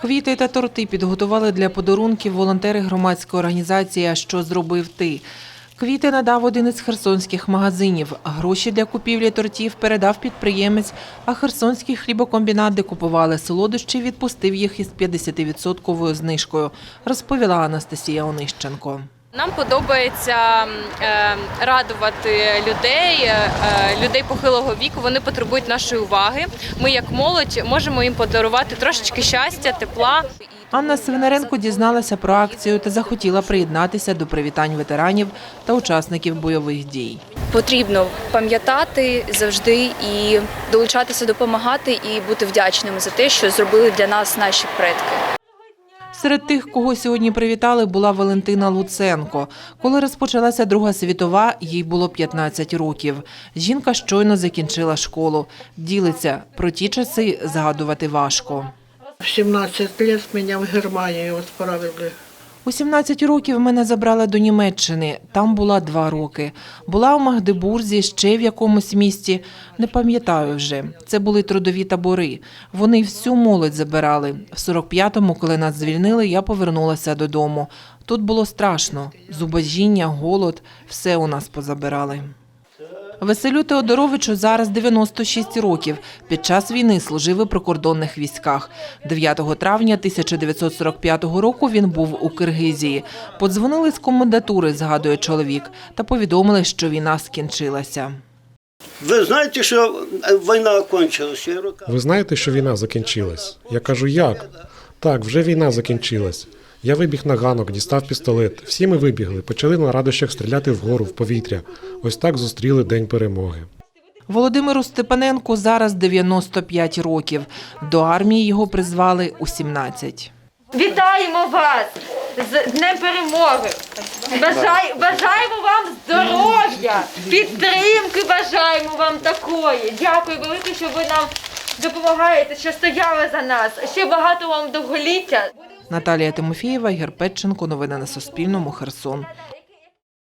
Квіти та торти підготували для подарунків волонтери громадської організації що зробив ти?». Квіти надав один із херсонських магазинів. Гроші для купівлі тортів передав підприємець, а херсонський хлібокомбінат, де купували солодощі, відпустив їх із 50% знижкою, розповіла Анастасія Онищенко. Нам подобається е, радувати людей, е, людей похилого віку. Вони потребують нашої уваги. Ми, як молодь, можемо їм подарувати трошечки щастя, тепла. Анна Свинаренко дізналася про акцію та захотіла приєднатися до привітань ветеранів та учасників бойових дій. Потрібно пам'ятати завжди і долучатися, допомагати і бути вдячними за те, що зробили для нас наші предки. Серед тих, кого сьогодні привітали, була Валентина Луценко. Коли розпочалася Друга світова, їй було 15 років. Жінка щойно закінчила школу. Ділиться про ті часи згадувати важко. В 17 років мене в Германію отправили. У 17 років мене забрали до Німеччини. Там була два роки. Була в Магдебурзі, ще в якомусь місті. Не пам'ятаю вже. Це були трудові табори. Вони всю молодь забирали. В 45-му, коли нас звільнили, я повернулася додому. Тут було страшно. Зубожіння, голод – все у нас позабирали. Веселю Теодоровичу зараз 96 років. Під час війни служив у прикордонних військах. 9 травня 1945 року він був у Киргизії. Подзвонили з комендатури, згадує чоловік, та повідомили, що війна скінчилася. Ви знаєте, що війна окончилася? Я Ви знаєте, що війна закінчилась? Я кажу, як? Так, вже війна закінчилась. Я вибіг на ганок, дістав пістолет. Всі ми вибігли, почали на радощах стріляти вгору, в повітря. Ось так зустріли День перемоги. Володимиру Степаненку зараз 95 років. До армії його призвали у 17. Вітаємо вас з Днем Перемоги! Бажай, бажаємо вам здоров'я, підтримки бажаємо вам такої. Дякую велике, що ви нам допомагаєте, що стояли за нас. Ще багато вам довголіття. Наталія Тимофієва, Герпетченко. Новини на Суспільному. Херсон.